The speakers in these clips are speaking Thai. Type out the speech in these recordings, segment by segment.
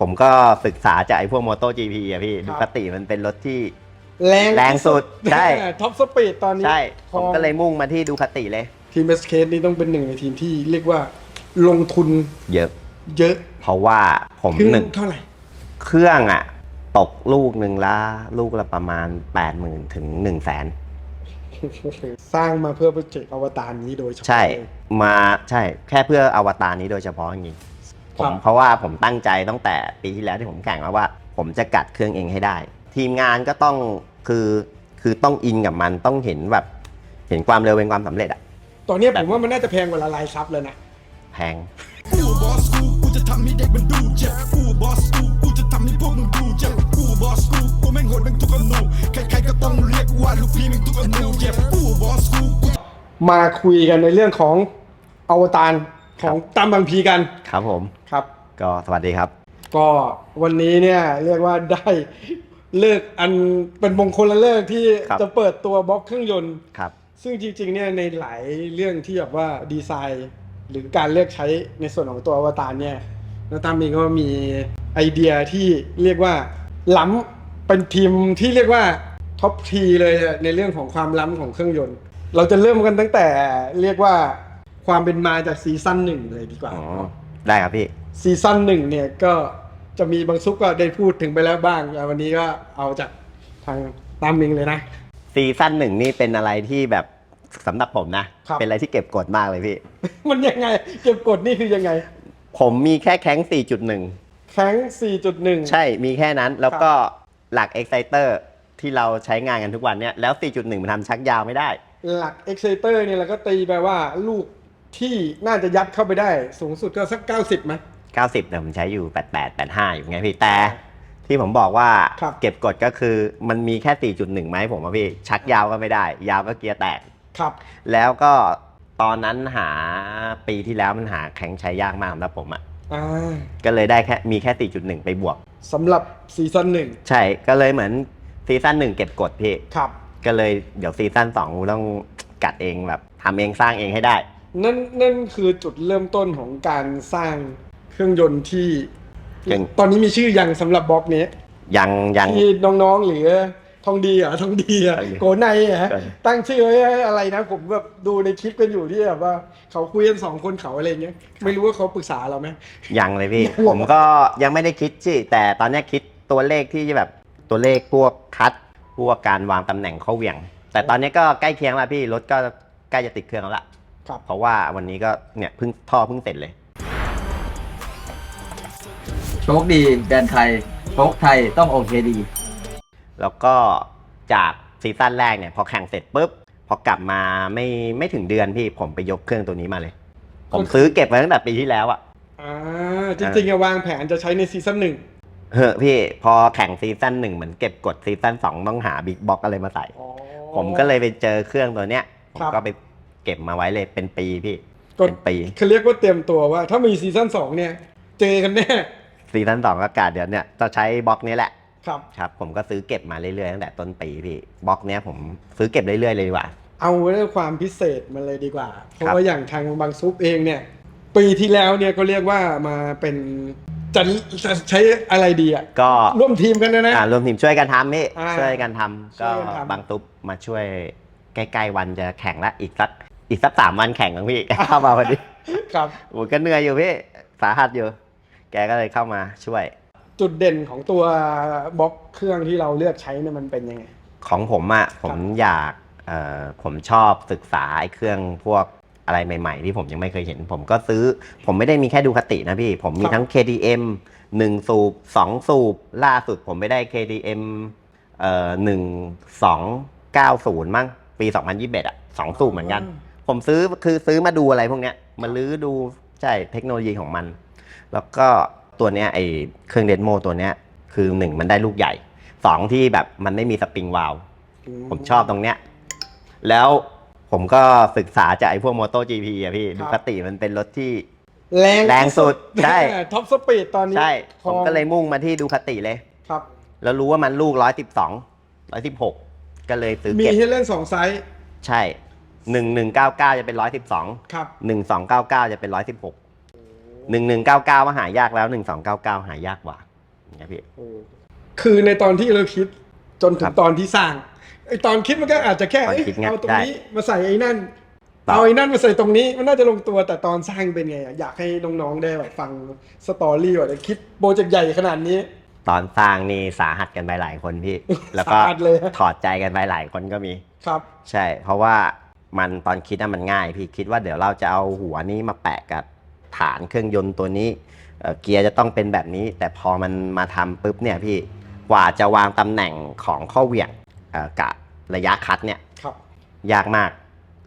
ผมก็ศึกษาจากไอ้พวกมอเตอร์จีพีอะพี่ครัดูบคติมันเป็นรถที่ แรงแรงสุดใช่ ท็อปสปีดตอนนี้ใช่ขผองมก็เลยมุ่งมาที่ดูคติเลย ทีมเอสเคนี่ต้องเป็นหนึ่งในทีมที่เรียกว่าลงทุนเยอะ เยอะเพราะว่าผมคือหนึ่งเท่าไหร่ เครื่องอะตกลูกหนึ่งละลูกละประมาณ 8 0 0 0 0ถึง1 0 0 0 0แสนสร้างมาเพื่อโปรเจกต์อวตารนี้โดยเฉพาะใช่เลยมาใช่แค่เพื่ออวตารนี้โดยเฉพาะจริงๆ ผครัมบเพราะว่าผมตั้งใจตั้งแต่ปีที่แล้วที่ผมแข่งมาว่า ผมจะกัดเครื่องเองให้ได้ ทีมงานก็ต้องคือคือต้องอินกับมันต้องเห็นแบบเห็นความเร็วเป็นความสำเร็จอะตอนเนี้ยแบผบมว่ามันน่าจะแพงกว่าละลายซับเลยนะแพงกูบอสกูกูจะทำให้เด็กมันดูเจ็บกูบอสกูกูจะทำให้พวกมึงดูเจ็บกูบอสกูกูแม่งโหดแม่งทุกอนูใครๆก็ต้องเรียกว่าลูกพี่แม่งทุกอนูเจ็บกูบอสกูกูมาคุยกันในเรื่องของอวตาร ของตามบางพีกันครับผมครับ ก็สวัสดีครับ ก็วันนี้เนี่ยเรียกว่าได้เลิกอันเป็นมงคลละเลิกที่ครับ จะเปิดตัวบล็อกเครื่องยนต์ ครับ ซึ่งจริงๆเนี่ยในหลายเรื่องที่แบบว่าดีไซน์ หรือการเลือกใช้ในส่วนของตัวอวตารเนี่ยน้าตามเองก็มีไอเดียที่เรียกว่าล้ำเป็นทีมที่เรียกว่าท็อปทีเลยอะในเรื่องของความล้ำของเครื่องยนต์ เราจะเริ่มกันตั้งแต่เรียกว่า ความเป็นมาจากซีซั่นหนึ่งเลยดีกว่าอ๋อได้ครับพี่ซีซั่นหนึ่งเนี่ยก็จะมีบางซุปก็ได้พูดถึงไปแล้วบ้างแต่วันนี้ก็เอาจากทางตามมิงเลยนะ ซีซั่นหนึ่งนี่เป็นอะไรที่แบบสำหรับผมนะ ครับ เป็นอะไรที่เก็บกดมากเลยพี่ มันยังไง เก็บกดนี่คือยังไง ผมมีแค่แข้ง4.1 แข้ง4.1 ใช่มีแค่นั้นแล้วก็หลัก Exciter ที่เราใช้งานกันทุกวันเนี่ยแล้ว 4.1 มันทำชักยาวไม่ได้ หลัก Exciter เนี่ยเราก็ตีไปว่าลูก ที่น่าจะยัดเข้าไปได้สูงสุดก็สัก 90ไหม 90เนี่ยผมใช้อยู่ 88 85 อยู่ไงพี่แต่ ที่ผมบอกว่าครับ เก็บกดก็คือมันมีแค่ 4.1ไหมผมว่าพี่ ชักยาวก็ไม่ได้ ยาวก็เกียร์แตก ครับ แล้วก็ตอนนั้นหาปีที่แล้วมันหาแข็งใช้ยากมากสำหรับผมอะ่ะอ่าก็เลยได้แค่มีแค่ 4.1 ไปบวก สำหรับซีซั่นหนึ่งใช่ก็เลยเหมือนซีซั่นหนึ่งเก็บกดพี่ ครับ ก็เลยเดี๋ยวซีซั่นสองต้องกัดเองแบบทำเองสร้างเองให้ได้ นั่นนั่นคือจุดเริ่มต้นของการสร้างเครื่องยนต์ที่ เก่ง ตอนนี้มีชื่อยังสำหรับบล็อกนี้ ยังยัง ที่น้องๆหรือทองดีเหรอทองดีเหรอทองดีโกในเหรอใช่ ตั้งชื่อไว้อะไรนะ ผมแบบดูในคลิปกันอยู่ที่แบบว่า เขาคุยกันสองคนเขาอะไรเงี้ยไม่รู้ว่าเขาปรึกษาเราไหม ยังเลยพี่ ยังเหรอ ผมก็ยังไม่ได้คิดชื่อแต่ตอนเนี้ยคิดตัวเลขที่แบบตัวเลขพวกคัดพวกการวางตำแหน่งเข้าเหวี่ยง แต่ตอนนี้ก็ใกล้เคียงแล้วพี่รถก็ใกล้จะติดเครื่องแล้วล่ะ ครับ เพราะว่าวันนี้ก็เนี่ยเพิ่งท่อเพิ่งเสร็จเลย โชคดีแดนไทยโชคไทยต้องโอเคดี แล้วก็จากซีซั่นแรกเนี่ยพอแข่งเสร็จปุ๊บพอกลับมาไม่ไม่ถึงเดือนพี่ผมไปยกเครื่องตัวนี้มาเลย ผมซื้อเก็บไว้ตั้งแต่ปีที่แล้วอะอ่าจริงๆอะวางแผนจะใช้ในซีซั่นหนึ่งเฮ้อะพี่พอแข่งซีซั่นหนึ่งเหมือนเก็บกดซีซั่นสองต้องหาบิ๊กบ็อกอะไรมาใส่ อ๋อ ผมก็เลยไปเจอเครื่องตัวเนี้ย ผมครับ ก็ไป เก็บมาไว้เลยเป็นปีพี่ก็เป็นปีเขาเรียกว่าเตรียมตัวว่า ถ้ามีซีซั่นสองเนี่ย เจอกันแน่ซีซั่นสองก็กาดเดี๋ยวเนี่ยจะใช้บล็อกนี้แหละครับครับ ผมก็ซื้อเก็บมาเรื่อยๆตั้งแต่ต้นปีพี่บล็อกเนี้ยผมซื้อเก็บเรื่อยๆเลยดีกว่า เอาเรื่องความพิเศษมาเลยดีกว่า เพครัราะบว่าอย่างทางบางซุปเองเนี่ย ปีที่แล้วเนี่ยก็เรียกว่ามาเป็นจะจะใช้อะไรดีอะก็ร่วมทีมกันนะนะอ่ารวมทีมช่วยกันทำพี่อ่าช่วยกันทำช่ก็วยกันทำบางตุ๊บมาช่วยใกล้ๆวันจะแข่งละอีกสัก อีกสักสามวันแข่งของพี่ เข้ามาพอดีครับ โอ้ก็เหนื่อยอยู่พี่สาหัสอยู่ แกก็เลยเข้ามาช่วย จุดเด่นของตัวบล็อกเครื่องที่เราเลือกใช้เนี่ยมันเป็นยังไง ของผมอะ่ะผมอยากเอ่อผมชอบศึกษาไอ้เครื่องพวกอะไรใหม่ ๆ ที่ผมยังไม่เคยเห็น ผมก็ซื้อ ผมไม่ได้มีแค่ดูคตินะพี่ ผมมีครับ ทั้ง KTM 1 สูบ 2 สูบ ล่าสุดผมไปได้ KTM เอ่อ1290 มั้งปี 2021อะ2 สูบเหมือนกัน ผมซื้อคือซื้อมาดูอะไรพวกเนี้ยมาลื้อดูใช่เทคโนโลยีของมัน แล้วก็ตัวเนี้ยไอเครื่องเดนโมตัวเนี้ยคือหนึ่งมันได้ลูกใหญ่สองที่แบบมันไม่มีสปริงวาลวผมชอบตรงเนี้ย แล้วผมก็ศึกษาจากไอ้พวกมอเตอร์จีพีอะพี่ครับดูคติมันเป็นรถที่แรงแรงสุดใช่ท็อปสปีดตอนนี้ใช่ขผองมก็เลยมุ่งมาที่ดูคติเลยครับ แล้วรู้ว่ามันลูกร้อยสิบสองร้อยสิบหกก็เลยซื้อมีเก็บให้เล่นสองไซส์ใช่ หนึ่งหนึ่งเก้าเก้าจะเป็นร้อยสิบสองครับหนึ่งสองเก้าเก้าจะเป็นร้อยสิบหกหนึ่งหนึ่งเก้าเก้ามาหายากแล้วหนึ่งสองเก้าเก้าหายากกว่าอย่างเงี้ยพี่โอ้คือในตอนที่เราคิดจนถึครังบตอนที่สร้างไอตอนคิดมันก็อาจจะแค่ตอนเอ้ยคิดไงเอาตรงได้นี้มาใส่ไอ้นั่นต่อเอาไอ้นั่นมาใส่ตรงนี้มันน่าจะลงตัวแต่ตอนสร้างเป็นไงอะอยากให้น้องๆได้แบบฟังสตอรี่ว่าคิดโปรเจกต์ใหญ่ขนาดนี้ ตอนสร้างนี่สาหัสกันไปหลายคนพี่ แล้วก็สาหัสเลยฮะถอดใจกันไปหลายคนก็มีครับ ใช่ เพราะว่า มันตอนคิดอะมันง่าย พี่คิดว่าเดี๋ยวเราจะเอาหัวนี้มาแปะกับฐานเครื่องยนต์ตัวนี้เอ่อเกียร์จะต้องเป็นแบบนี้ แต่พอมันมาทำปุ๊บเนี่ยพี่กว่าจะวางตำแหน่งของข้อเหวี่ยงเอ่อกับระยะคัดเนี่ยครับยากมาก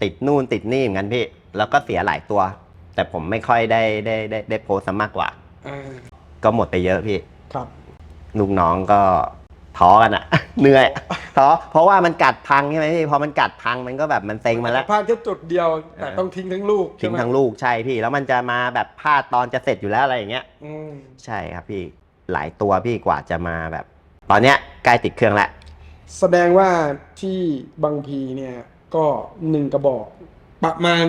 ติดนู่นติดนี่เหมือนกันพี่ แล้วก็เสียหลายตัว แต่ผมไม่ค่อยได้ได้ได้ได้โพสต์ซะมากกว่าอ่าก็หมดไปเยอะพี่ครับลูกน้องก็ ท้อกันอะ เหนื่อยท้อเพราะว่ามันกัดพังใช่ไหมพี่พอมันกัดพังมันก็แบบมันเซ็งมาแล้วพลาดแค่จุดเดียวแต่เออต้องทิ้งทั้งลูกทิ้งใช่ไหมทั้งลูกใช่พี่แล้วมันจะมาแบบพลาดตอนจะเสร็จอยู่แล้วอะไรอย่างเงี้ยอืมใช่ครับพี่หลายตัวพี่กว่าจะมาแบบ ตอนเนี้ยใกล้ติดเครื่องแล้วแสดงว่าที่บางพีเนี่ยก็หนึ่งกระบอกประมาณ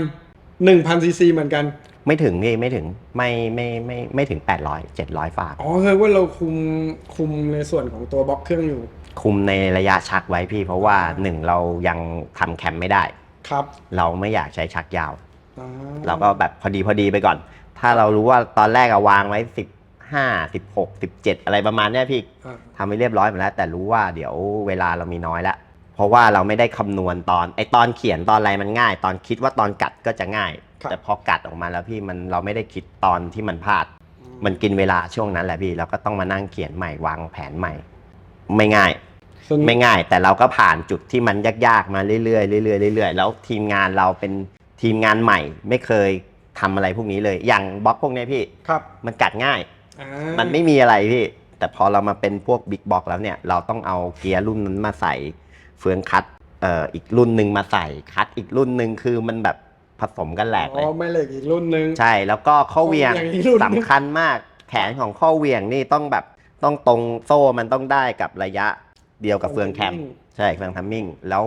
หนึ่งพันซีซีเหมือนกัน ไม่ถึงพี่ไม่ถึงไม่ไม่ไม่ไม่ถึง 800 700ฝาอ๋อคือว่าเราคุมคุมในส่วนของตัวบล็อกเครื่องอยู่ คุมในระยะชักไว้พี่ เพราะว่าหนึ่งเรายังทำแคมไม่ได้ ครับเราไม่อยากใช้ชักยาว อ่เราก็แบบพอดีพอดีไปก่อน ถ้าเรารู้ว่าตอนแรกอะวางไว้สิบห้าสิบหกสิบเจ็ดอะไรประมาณเนี้ยพี่ อ่าทำไปเรียบร้อยหมดแล้วแต่รู้ว่าเดี๋ยวเวลาเรามีน้อยแล้วเพราะว่าเราไม่ได้คำนวณตอนไอตอนเขียนตอนอะไรมันง่าย ตอนคิดว่าตอนกัดก็จะง่ายครับ แต่พอกัดออกมาแล้วพี่มันเราไม่ได้คิดตอนที่มันพลาด มันกินเวลาช่วงนั้นแหละพี่เราก็ต้องมานั่งเขียนใหม่วางแผนใหม่ ไม่ง่ายส่วนไม่ง่าย แต่เราก็ผ่านจุดที่มันยากๆมาเรื่อยๆเรื่อยๆเรื่อยๆแล้วทีมงานเราเป็นทีมงานใหม่ ไม่เคยทำอะไรพวกนี้เลย อย่างบล็อกพวกเนี้ยพี่ครับ มันกัดง่ายอ่ามันไม่มีอะไรพี่ แต่พอเรามาเป็นพวกบิ๊กบ็อกแล้วเนี่ย เราต้องเอาเกียร์รุ่นนั้นมาใส่ เฟืองคัดเอ่ออีกรุ่นหนึ่งมาใส่คัดอีกรุ่นหนึ่งคือมันแบบ ผสมกันแหลกเลอ๋ยอไม่เหล็กอีกรุ่นหนึ่งใช่แล้วก็ข้อเหวียงข้อเหวี่ยงอีกรุ่นหนึ่ง สำคัญมาก แขนของข้อเหวียงนี่ต้องแบบต้องตรงโซ่มันต้องได้กับระยะเดียวกับเฟืองแคมใช่เฟืองทัมมิ่ง แล้ว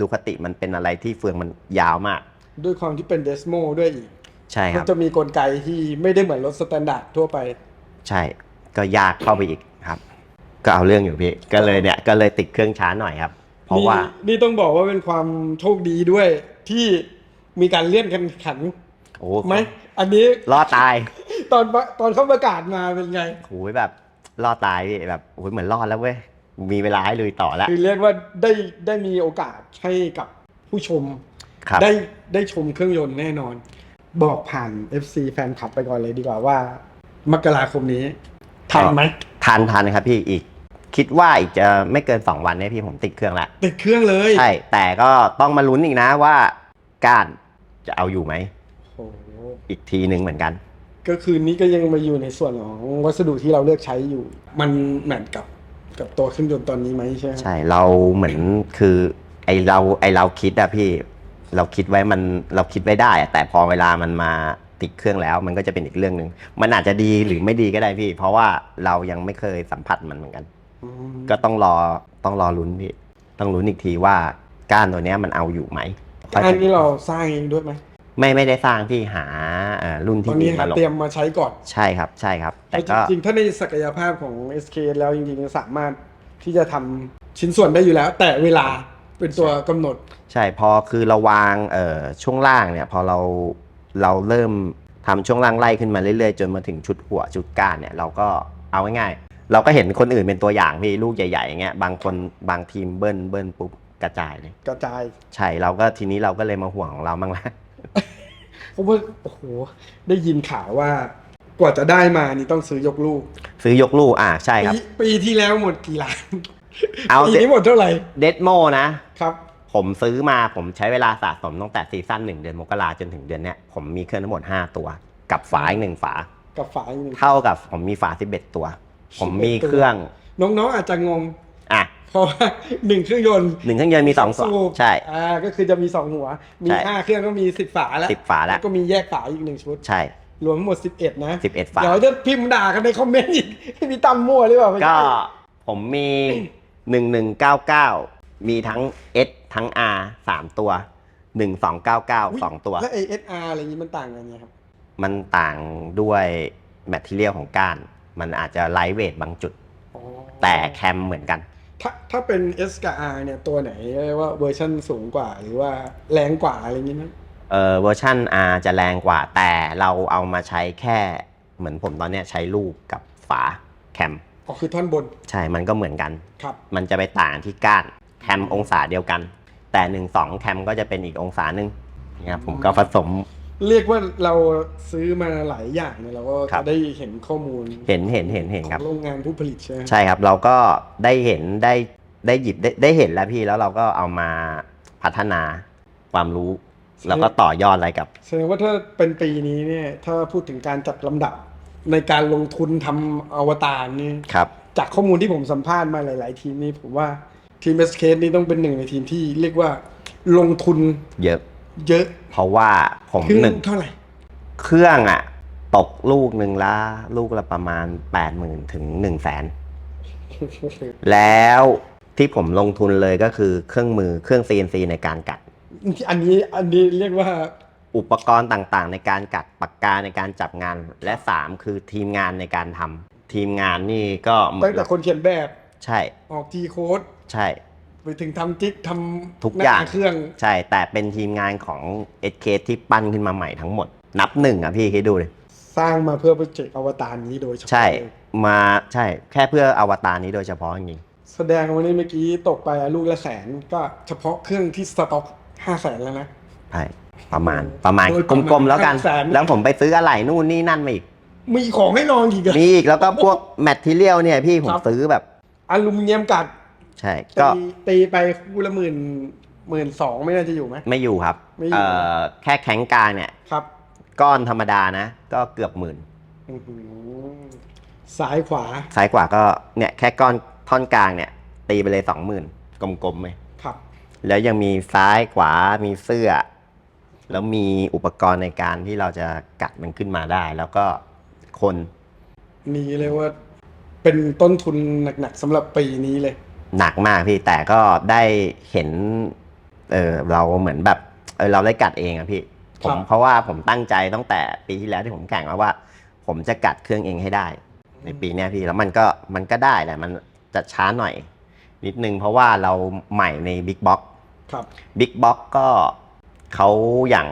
ดูคติมันเป็นอะไรที่เฟืองมันยาวมาก ด้วยความที่เป็นเดสโมด้วยอีกใช่คมัรันบจะมีกลไกที่ไม่ได้เหมือนรถสแตนดาร์ดทั่วไป ใช่ก็ยากเข้าไปอีกครับ ก็เอาเรื่องอยู่พี่ ก็เลยเนี่ยก็เลยติดเครื่องช้าหน่อยครับ เพราะว่านี่นี่ต้องบอกว่าเป็นความโชคดีด้วยที่ มีการเลื่อนกันขันโอ้ไหมอันนี้รอดตาย ตอนตอนเขาประกาศมาเป็นไงโอ้ยแบบรอดตายพี่แบบโอ้ยเหมือนรอดแล้วเว้ยมีเวลาให้ลุยต่อแล้วคือเรียกว่าได้ได้มีโอกาสให้กับผู้ชมครับได้ได้ชมเครื่องยนต์แน่นอน บอกผ่าน FC แฟนคลับไปก่อนเลยดีกว่าว่า มกราคมนี้ทันไหมทันทันครับพี่อีก คิดว่าอีกจะไม่เกิน 2 วันเนี่ยพี่ผมติดเครื่องแล้วติดเครื่องเลย ใช่ แต่ก็ต้องมาลุ้นอีกนะว่าก้าน จะเอาอยู่ไหม โอ้โหอีกทีหนึ่งเหมือนกัน ก็คือนี้ก็ยังมาอยู่ในส่วนของวัสดุที่เราเลือกใช้อยู่ มันแมทกับกับตัวเครื่องยนต์ตอนนี้ไหมใช่ไหมใช่เราเหมือนคือไอเราไอเราคิดอะพี่ เราคิดไว้มันเราคิดไว้ได้อะแต่พอเวลามันมาติดเครื่องแล้ว มันก็จะเป็นอีกเรื่องหนึ่งมันอาจจะดีหรือไม่ดีก็ได้พี่ เพราะว่าเรายังไม่เคยสัมผัสมันเหมือนกัน อืมก็ต้องรอต้องรอลุ้นพี่ ต้องลุ้นอีกทีว่าก้านตัวเนี้ยมันเอาอยู่ไหม อันนี้เราสร้างเองด้วยไหมไม่ไม่ได้สร้างพี่หาเอ่อรุ่นตที่อนดีนี้มาลงเตรียมมาใช้ก่อนใช่ครับ ใช่ครับแต่แต่ก็จริงๆถ้าในศักยภาพของ SK แล้วจริงๆสามารถที่จะทำชิ้นส่วนได้อยู่แล้ว แต่เวลาเป็นตัวกำหนด ใช่พอคือเราวางเอ่อช่วงล่างเนี่ย พอเราเราเริ่มทำช่วงล่างไล่ขึ้นมาเรื่อยๆ จนมาถึงชุดหัวชุดก้านเนี่ยเราก็เอาง่ายๆเราก็เห็นคนอื่นเป็นตัวอย่างพี่ลูกใหญ่ๆอย่างเงี้ยบางคนบางทีมเบิ้ลเบิ้ลปุ๊บ กระจายเลย กระจาย ใช่เราก็ทีนี้เราก็เลยมาห่วงของเราบ้างละเพราะว่าโอ้โหได้ยินข่าวว่ากว่าจะได้มานี่ต้องซื้อยกลูก ซื้อยกลูกอ่าใช่ครับ ปีปีที่แล้วหมดกี่ล้านเอาปีนี้หมดเท่าไหร่เดดโมนะครับ ผมซื้อมาผมใช้เวลาสะสมตั้งแต่ซีซั่นหนึ่งเดือนมกราจนถึงเดือนเนี้ยผมมีเครื่องทั้งหมด 5 ตัว กับฝาอีกหนึ่งฝา กับฝาอีกหนึ่งเท่ากับผมมีฝา 11 ตัว ผมมีเครื่อง น้องๆอาจจะงง อะเพราะว่าหนึ่งเครื่องยนต์หนึ่งเครื่องยนต์มีสองฝาสูบใช่ อ่าก็คือจะมีสองหัว มีใช่ ห้าเครื่องก็มีสิบฝาแล้วสิบฝาแล้วก็มีแยกฝาอีกหนึ่งชุด ใช่รวมทั้งหมด 11 นะ11ฝา เดี๋ยวจะพิมพ์ด่ากันในคอมเมนต์อีกให้มีตั้มมั่วหรือเปล่าไม่ใช่ก็ผมมี 1199 มีทั้ง S ทั้ง R 3ตัว 1299 2 ตัว แล้ว ASR อะไรอย่างนี้มันต่างกันไงครับ มันต่างด้วยแมทเทียลของก้าน มันอาจจะไลท์เวทบางจุดอ๋อแต่แคมเหมือนกัน ถ้าถ้าเป็น S กับ R เนี่ยตัวไหนเรียกว่าเวอร์ชันสูงกว่าหรือว่าแรงกว่าอะไรอย่างงี้นะเออเวอร์ชัน R จะแรงกว่าแต่เราเอามาใช้แค่เหมือนผมตอนเนี้ยใช้ลูกกับฝาแคมอ๋อคือท่อนบนใช่มันก็เหมือนกัน ครับ มันจะไปต่างที่ก้านแคมองศาเดียวกัน แต่หนึ่งสองแคมก็จะเป็นอีกองศาหนึ่งนะครับผมก็ผสม เรียกว่าเราซื้อมาหลายอย่างเนี่ยเราก็ครัจะบได้เห็นข้อมูลเห็นเห็นเห็นเห็นขครัอบงโรงงานผู้ผลิตใช่ไหมใช่ครับเราก็ได้เห็นได้ได้หยิบได้ได้เห็นแล้วพี่แล้วเราก็เอามาพัฒนาความรู้ แล้วก็ต่อยอดอะไรกับ แสดงว่าถ้าเป็นปีนี้เนี่ยถ้าพูดถึงการจัดลำดับในการลงทุนทำอวตารนี่ครับจากข้อมูลที่ผมสัมภาษณ์มาหลาย ๆ ทีมนี่ผมว่าทีมเอสเคนี่ต้องเป็นหนึ่งในทีมที่เรียกว่าลงทุนเยอะ เยอะเพราะว่าผมคือหนึ่งเท่าไหร่เครื่องอะตกลูกหนึ่งละลูกละประมาณ8 0,000ถึง1 0 0 0 0แสนแล้วที่ผมลงทุนเลยก็คือเครื่องมือเครื่อง CNC ในการกัด อันนี้อันนี้เรียกว่า อุปกรณ์ต่างๆ ในการกัดปากกาในการจับงาน และ3คือทีมงานในการทำทีมงานนี่ก็เหมืตั้องนแต่คนเขียนแบบ ใช่ ออกทีโค้ดใช่ ไปถึงทำจิ๊กทำทุกอย่างหน้เครื่อง ใช่ แต่เป็นทีมงานของ SK ที่ปั้นขึ้นมาใหม่ทั้งหมด นับหนึ่งอะพี่คิดดูเลย สร้างมาเพื่อโปรเจกต์อวตารนี้โดยเฉพาะใช่เลยมาใช่แค่เพื่ออวตารนี้โดยเฉพาะจริงแสดงวันนี้เมื่อกี้ตกไปลูกละแสนก็เฉพาะเครื่องที่สต็อกห้าแสนแล้วนะใช่ประมาณประมาณโดยประมาณกลมๆแล้วกันห้าแสนแล้วผมไปซื้ออะไรนู่นนี่นั่นมาอีก มีของให้ลองอีกอะมีอีกแล้วก็พวกแมทเทียลเนี่ยพี่ผมครับซื้อแบบอลูมิเนียมกัด ใช่ก็ตีตีไปคู่ละหมื่นหมื่นสองไม่น่าจะอยู่ไหม ไม่อยู่ครับไม่อยู่ เอ่อแค่แข็งกลางเนี่ย ครับก้อนธรรมดานะ ก็เกือบหมื่นอื้อหือซ้ายขวาซ้ายกว่าก็เนี่ยแค่ก้อนท่อนกลางเนี่ย ตีไปเลยสองหมื่นกลมๆเลย ครับ แล้วยังมีซ้ายขวา มีเสื้อ แล้วมีอุปกรณ์ในการที่เราจะกัดมันขึ้นมาได้ แล้วก็คน นี่เรียกว่าเป็นต้นทุนหนักๆสำหรับปีนี้เลย หนักมากพี่แต่ก็ได้เห็น เออเราเหมือนแบบเออเราได้กัดเองอะพี่ผครัมบเพราะว่าผมตั้งใจตั้งแต่ปีที่แล้วที่ผมแข่งมาว่า ผมจะกัดเครื่องเองให้ได้ ในปีเนี้ยพี่แล้วมันก็มันก็ได้แหละมันจะช้าหน่อย นิดนึงเพราะว่าเราใหม่ในบิ๊กบ็อกครับบิ๊กบ็อกก็เขาอย่าง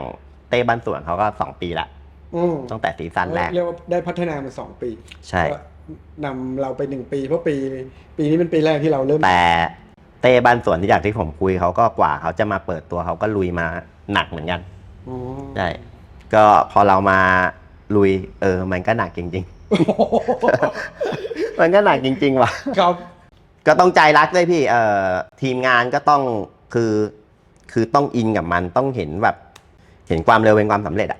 เต้บ้านสวนเขาก็2ปีละอืมตั้งแต่ซีซั่นแรกเรียกว่าได้พัฒนามาสองปี ใช่ก็ นำเราไปหนึ่งปี เพราะปี ปีนี้เป็นปีแรกที่เราเริ่ม แต่เต้บ้านสวนที่จากที่ผมคุยเขาก็กว่าเขาจะมาเปิดตัวเขาก็ลุยมาหนักเหมือนกันอ๋อใช่ก็พอเรามาลุยเออ มันก็หนักจริง ๆ มันก็หนักจริง ๆ ว่ะ ครับ ก็ต้องใจรักด้วยพี่ เอ่อทีมงานก็ต้องคือคือต้องอินกับมันต้องเห็นแบบ เห็นความเร็วเป็นความสำเร็จอะ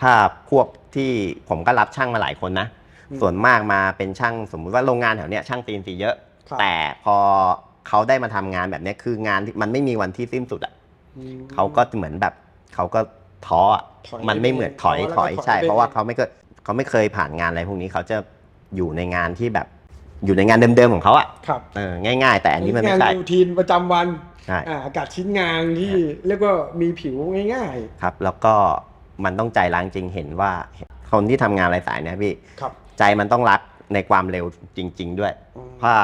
ถ้าพวกที่ผมก็รับช่างมาหลายคนนะอืม ส่วนมากมาเป็นช่างสมมุติว่าโรงงานแถวเนี้ยช่างตีนสีเยอะ ครับ แต่พอเขาได้มาทำงานแบบเนี้ยคืองานที่มันไม่มีวันที่สิ้นสุดอะอืม เขาก็เหมือนแบบเขาก็ท้ออะถอยมันไม่เหมือนถอยท้อแล้วก็ถอยถอยใช่ ไปเพราะว่าเขาไม่เคยเขาไม่เคยผ่านงานอะไรพวกนี้เขาจะอยู่ในงานที่แบบอยู่ในงานเดิมๆของเขาอะครับ เออง่ายๆ แต่อันนี้มันไม่งานใช่รูทีนประจำวันใช่ อ่าอากาศชิ้นงานที่เรียกว่ามีผิวง่าย ครับแล้วก็มันต้องใจรักจริงเห็นว่าคนที่ทำงานอะไรสายเนี้ยพี่ๆ ครับ ใจมันต้องรักในความเร็วจริง ๆ ด้วย อืม เพราะ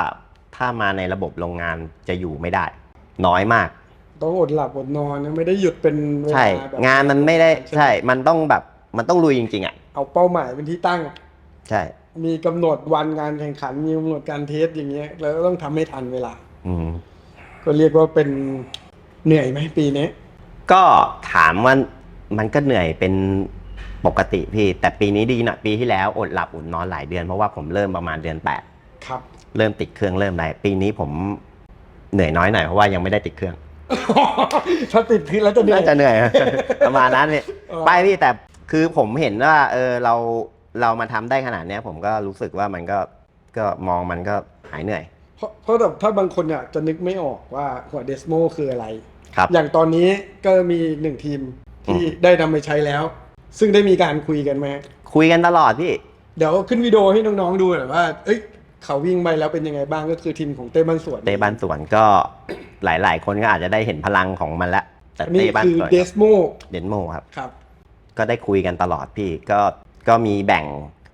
ถ้ามาในระบบโรงงานจะอยู่ไม่ได้ น้อยมาก ต้องอดหลับอดนอนนะไม่ได้หยุดเป็นเวลาใช่ แบบงานมันไม่ได้ใช่ใช่ มันต้องแบบมันต้องลุยจริง ๆ อะ เอาเป้าหมายเป็นที่ตั้ง ใช่ มีกำหนดวันการแข่งขันมีกำหนดการเทสอย่างเงี้ยแล้วก็ต้องทำให้ทันเวลา อืม ก็เรียกว่าเป็นเหนื่อยไหมปีนี้ก็ถามว่ามันก็เหนื่อยเป็น ปกติพี่ แต่ปีนี้ดีหน่อยปีที่แล้วอดหลับอดนอนหลายเดือนเพราะว่าผมเริ่มประมาณเดือนแปดครับ เริ่มติดเครื่องเริ่มอะไรปีนี้ผมเหนื่อยน้อยหน่อยเพราะว่ายังไม่ได้ติดเครื่องถ้าติดพื้นแล้วจะเหนื่อยน่าจะเหนื่อย ประมาณนั้นพี่เออไปพี่แต่คือผมเห็นว่า เออเราเรามาทำได้ขนาดเนี้ย ผมก็รู้สึกว่ามันก็ก็มองมันก็หายเหนื่อย เพราะเพราะแบบถ้าบางคนเนี่ยจะนึกไม่ออกว่าหัวเดสโมคืออะไร ครับ อย่างตอนนี้ก็มีอีกหนึ่งทีมที่ได้นำไปใช้แล้ว ซึ่งได้มีการคุยกันไหมคุยกันตลอดพี่เดี๋ยวขึ้นวิดีโอให้น้องๆดูหน่อยว่า เอ้ยเขาวิ่งไปแล้วเป็นยังไงบ้างก็คือทีมของเต้บ้านสวนเตบ้านสวนก็หลาย ๆ คนก็อาจจะได้เห็นพลังของมันแล้วแต่อันนี่เตบ้านคือสวนเดสโมเดนโมครับ ครับ ก็ได้คุยกันตลอดพี่ก็ก็มีแบ่ง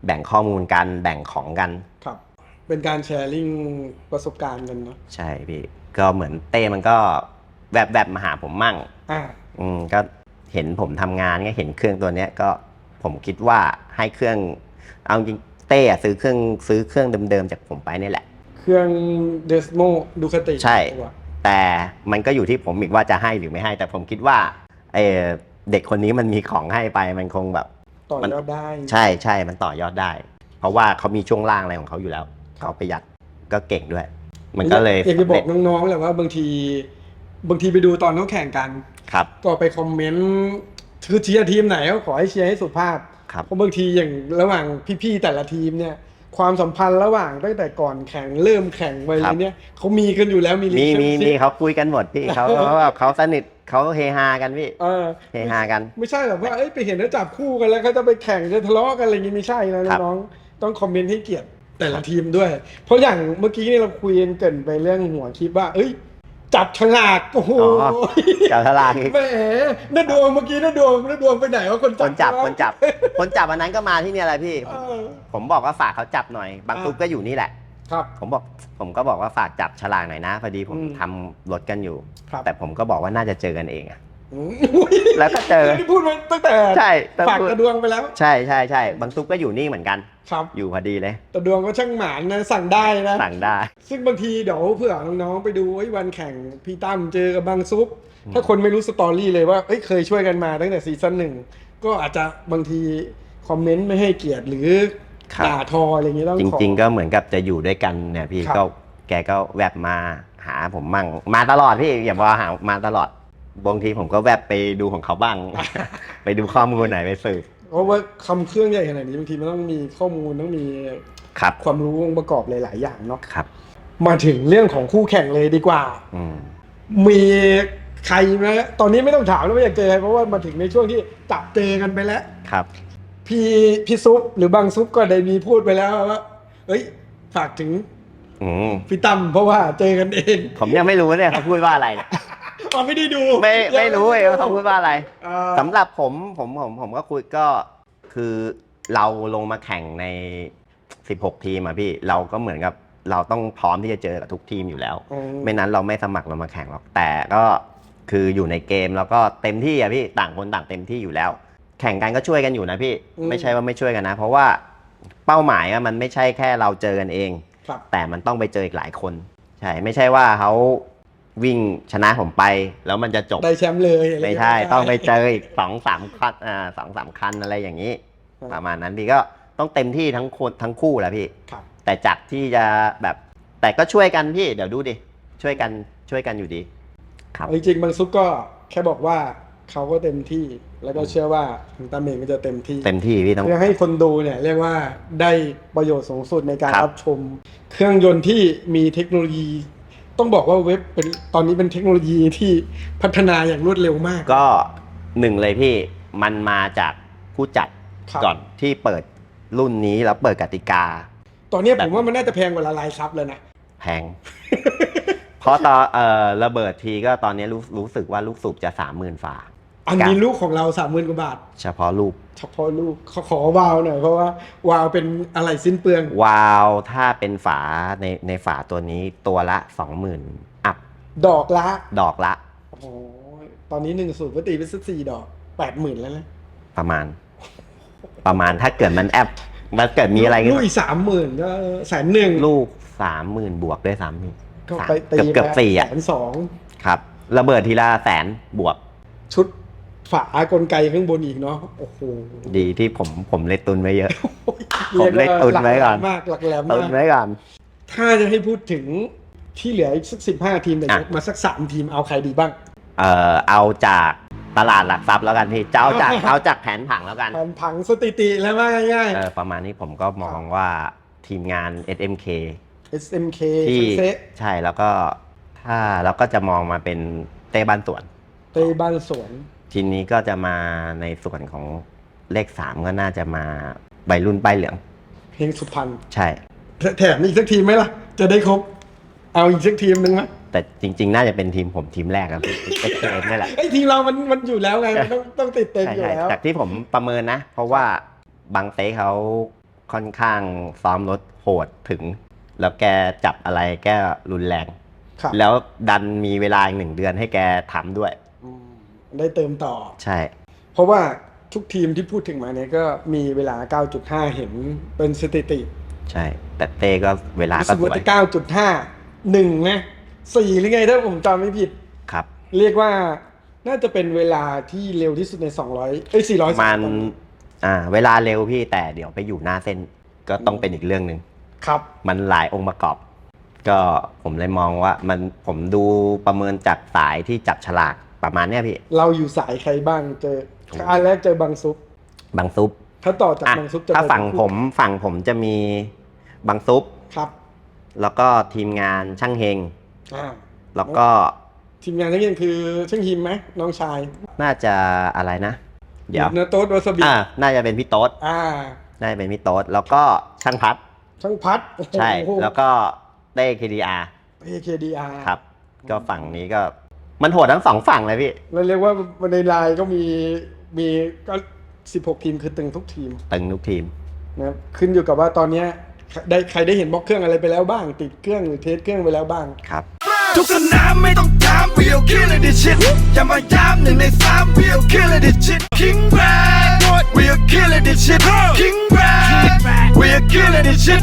แบ่งข้อมูลกันแบ่งของกัน ครับ เป็นการแชร์ลิงประสบการณ์กันเนาะใช่พี่ ก็เหมือนเต้มันก็แวบแบบมาหาผมมั่ง อ่า อืมก็ เห็นผมทำงานก็เห็นเครื่องตัวเนี้ยก็ผมคิดว่าให้เครื่องเอาจริงเต้อะซื้อเครื่องซื้อเครื่องเดิมๆจากผมไปนี่แหละ เครื่องเดสโมดูคติใช่ แต่มันก็อยู่ที่ผมอีกว่าจะให้หรือไม่ให้ แต่ผมคิดว่าเออเด็กคนนี้มันมีของให้ไปมันคงแบบต่อยอดได้ ใช่ใช่มันต่อยอดได้ เพราะว่าเขามีช่วงล่างอะไรของเขาอยู่แล้ว เขาประหยัดก็เก่งด้วย มันก็เลยอยากจะบอกน้องๆแหละว่าบางที บางทีไปดูตอนเขาแข่งกัน ครับ ก็ไปคอมเมนต์คือเชียร์ทีมไหนก็ขอให้เชียร์ให้สุภาพครับเพราะบางทีอย่างระหว่างพี่ๆแต่ละทีมเนี่ยความสัมพันธ์ระหว่างตั้งแต่ก่อนแข่งเริ่มแข่งไปเลยเนี่ยเขามีกันอยู่แล้วมีมีมี relationship มีเขาคุยกันหมดพี่เขาเขาแบบเขาสนิทเขาเฮฮากันพี่เออเฮฮากัน ไม่ใช่แบบว่าเอ้ยไปเห็นแล้วจับคู่กันแล้วเขาจะไปแข่งจะทะเลาะกันอะไรอย่างงี้ไม่ใช่นะครับน้องๆต้องคอมเมนต์ให้เกียรติแต่ละทีมด้วย เพราะอย่างเมื่อกี้นี่เราคุยกันเกรินไปเรื่องหัวคลิปว่า เอ้ย จับฉลากโอ้โหอ๋อจับฉลากอีกแหมน้าดวงเมื่อกี้น้าดวงน้าดวงไปไหนวะคนคจับนจับใช่ไหมคนจับ คนจับอันนั้นก็มาที่เนี่ยแหละพี่ เออ ผมบอกว่าฝากเขาจับหน่อย บางอ่า ตุ๊กก็อยู่นี่แหละ ครับ ผมบอกผมก็บอกว่าฝากจับฉลากหน่อยนะพอดีผมอืมทำรถกันอยู่ ครับ แต่ผมก็บอกว่าน่าจะเจอกันเองอะอืมอุ๊ย แล้วก็เจอที่พูดมาตั้งแต่ใช่แต่ฝากตะดวงไปแล้ว ใช่ใช่ใช่บางตุ๊กก็อยู่นี่เหมือนกันครับอยู่พอดีเลยตะดวงก็ช่างหมานนะสั่งได้นะสั่งได้ ซึ่งบางทีเดี๋ยวเผื่อน้องๆไปดูไอ้ยวันแข่งพี่ตั้มเจอกับบางซุป ถ้าคนไม่รู้สตอรี่เลยว่าเอ้ยเคยช่วยกันมาตั้งแต่ซีซั่นหนึ่งก็อาจจะบางทีคอมเมนต์ไม่ให้เกียรติหรือครับด่าทออะไรอย่างนี้ต้องจขอริง ๆ ก็เหมือนกับจะอยู่ด้วยกันเนี่ยพี่ครับก็แกก็แวบมาหาผมมั่งมาตลอดพี่อย่าบอกหามาตลอด บางทีผมก็แวบไปดูของเขาบ้าง ไปดูข้อมูลไหนไปสืบเพราะว่าคำเครื่องใหญ่ขนาดนี้บางทีมันต้องมีข้อมูลต้องมีครับความรู้องค์ประกอบหลาย ๆ อย่างเนาะครับ มาถึงเรื่องของคู่แข่งเลยดีกว่า อืมมีใครไหมตอนนี้ไม่ต้องถามแล้วไม่อยากเจอใครเพราะว่ามาถึงในช่วงที่จับเจอกันไปแล้ว ครับ พี่พี่ซุปหรือบางซุปก็ได้มีพูดไปแล้วว่าเอ้ยฝากถึงอืมพี่ตั้มเพราะว่าเจอกันเอง ผมยังไม่รู้เนี่ยเขาพูดว่าอะไรเนี่ย อ๋อไม่ได้ดูไม่ไม่รู้เลยว่าเขาพูดว่าอะไรอ่าสำหรับผมผมผมผมก็คุยก็คือเราลงมาแข่งใน 16 ทีมอะพี่เราก็เหมือนกับเราต้องพร้อมที่จะเจอกับทุกทีมอยู่แล้ว อืมไม่นั้นเราไม่สมัครเรามาแข่งหรอกแต่ก็คืออยู่ในเกมแล้วก็เต็มที่อะพี่ต่างคนต่างเต็มที่อยู่แล้ว แข่งกันก็ช่วยกันอยู่นะพี่ไม่ใช่ว่าไม่ช่วยกันนะ เพราะว่าเป้าหมายอะมันไม่ใช่แค่เราเจอกันเอง ครับ แต่มันต้องไปเจออีกหลายคน ใช่ ไม่ใช่ว่าเขา วิ่งชนะผมไป แล้วมันจะจบ ได้แชมป์เลยอะรไม่ใช่ต้องไปเจออีกสองสามคันอ่าสองสามคันอะไรอย่างนี้ ประมาณนั้นพี่ก็ต้องเต็มที่ทั้งคนทั้งคู่แหละพี่ ครับ แต่จากที่จะแบบ แต่ก็ช่วยกันพี่ เดี๋ยวดูดิ ช่วยกันช่วยกันอยู่ดี ครับ จริงๆบางซุปก็แค่บอกว่าเขาก็เต็มที่แล้วก็เชื่อว่าทางตาเมงก็จะเต็มที่เต็มที่พี่ต้อง เพื่อให้คนดูเนี่ยเรียกว่าได้ประโยชน์สูงสุดในการครับ รับชม เครื่องยนต์ที่มีเทคโนโลยี ต้องบอกว่าเว็บเป็นตอนนี้เป็นเทคโนโลยีที่พัฒนาอย่างรวดเร็วมาก ก็หนึ่งเลยพี่มันมาจากผู้จัดครับ ก่อนที่เปิดรุ่นนี้แล้วเปิดกติกา ตอนนี้แบบผมว่ามันน่าจะแพงกว่าละลายซับเลยนะ แพง เพราะตอนเอ่อระเบิดทีก็ตอนนี้รู้รู้สึกว่าลูกสูบจะสามหมื่นฝาอันนี้ลูกของเราสามหมื่นกว่าบาท เฉพาะลูก เฉพาะลูกเขาขอวาวหน่อยเพราะว่าวาวเป็นอะไรสิ้นเปลือง วาล์วถ้าเป็นฝาในในฝาตัวนี้ตัวละสองหมื่นอัพดอกละดอกละ โอ้โหตอนนี้หนึ่งสูตรก็ตีไปสักสี่ดอกแปดหมื่นแล้วนะประมาณ ประมาณถ้าเกิดมันแอปมันเกิดมีอะไรลูกอีกสามหมื่นก็แสนหนึ่งลูกสามหมื่นบวกด้วยซ้ำพี่ก็สามไปตีเกือบเกือบสี่อะแสนสองครับ ระเบิดทีละแสนบวก ชุด ฝากลไกข้างบนอีกเนาะโอ้โหดีที่ผมผมเลยตุนไว้เยอะ ผมรียกว่าเล็กตุนไว้ก่อนหลัแหลมมากหลักแหลมตุนมากไว้ก่อนถ้าจะให้พูดถึงที่เหลืออีกสักสิบห้าทีมแต่อะยกมาสักสามทีมเอาใครดีบ้าง เอ่อเอาจากตลาดหลักทรัพย์แล้วกันพี่จะเอาจากเอาจากแผนผังแล้วกันแผนผังสถิติแล้วว่าง่ายเออประมาณนี้ผมก็มองว่าทีมงาน SMK ๆ SMK ที่เซะใช่แล้วก็ถ้าแล้วก็จะมองมาเป็นเต้บ้านสวน เตบ้านสวน ทีนี้ก็จะมาในส่วนของเลขสามก็น่าจะมาใบรุ่นป้ายเหลือง เพลงสุพรรณใช่ แถแถมอีกสักทีมไหมล่ะ จะได้ครบ เอาอีกสักทีมหนึ่งไหมแแต่จริง ๆ น่าจะเป็นทีมผมทีมแรกครับ เอ็กเนนี่แหละไอ้ยทีมเรามันมันอยู่แล้วไงมันต้องต้องติดเต็มใช่อยู่ใช่แล้ว จากที่ผมประเมินนะ เพราะว่าบางเต้เขาค่อนข้างซ้อมรถโหดถึง แล้วแกจับอะไรแกรุนแรง ครับ แล้วดันมีเวลาอีกหนึ่งเดือนให้แกทำด้วยอืม ได้เติมต่อ ใช่ เพราะว่าทุกทีมที่พูดถึงมาเนี่ยก็มีเวลา 9.5 เห็นเป็นสถิติใช่ แต่เต้ก็เวลารู้ก็สึกสว่าวยจะ9.5 1นะ4หรือไงถ้าผมจำไม่ผิด ครับ เรียกว่าน่าจะเป็นเวลาที่เร็วที่สุดใน 200 เอ้ย 400มันอ่า เวลาเร็วพี่แต่เดี๋ยวไปอยู่หน้าเส้นก็ต้องเป็นอีกเรื่องหนึ่ง ครับ มันหลายองค์ประกอบ ก็ผมเลยมองว่ามันผมดูประเมินจากสายที่จับฉลาก ประมาณเนี้ยพี่ เราอยู่สายใครบ้างเจออันแรกเจอบังซุปบางซุปถ้าต่อจากอะบังซุปจะถ้าเป็นฝั่งผมฝั่งผมจะมีบางซุปครับ แล้วก็ทีมงานช่างเฮงอ่าแล้วก็ทีมงานทั้งยังคือช่างฮิมไหมน้องชาย น่าจะอะไรนะ เดี๋ยวเนื้อโต๊ดวาซาบิอ่าน่าจะเป็นพี่โต๊ดอ่าน่าจะเป็นพี่โต๊ดแล้วก็ช่างพัดช่างพัดใช่โอ้โหแล้วก็เต้ KDR AKDR ครับ ก็ฝั่งนี้ก็ มันโหดทั้งสองฝั่งเลยพี่ เราเรียกว่าในไลน์ก็มีมีก็16ทีมคือตึงทุกทีมตึงทุกทีมนะครับขึ้นอยู่กับว่าตอนเนี้ยได้ใครได้เห็นบล็อกเครื่องอะไรไปแล้วบ้าง ติดเครื่องหรือเทสเครื่องไปแล้วบ้าง ครับ ทุกสนามไม่ต้องถาม we'll kill it this shit อย่ามาย้ำหนึ่งในสาม we'll kill it this shit King Brad we'll kill it this shit King Brad we'll kill it this shit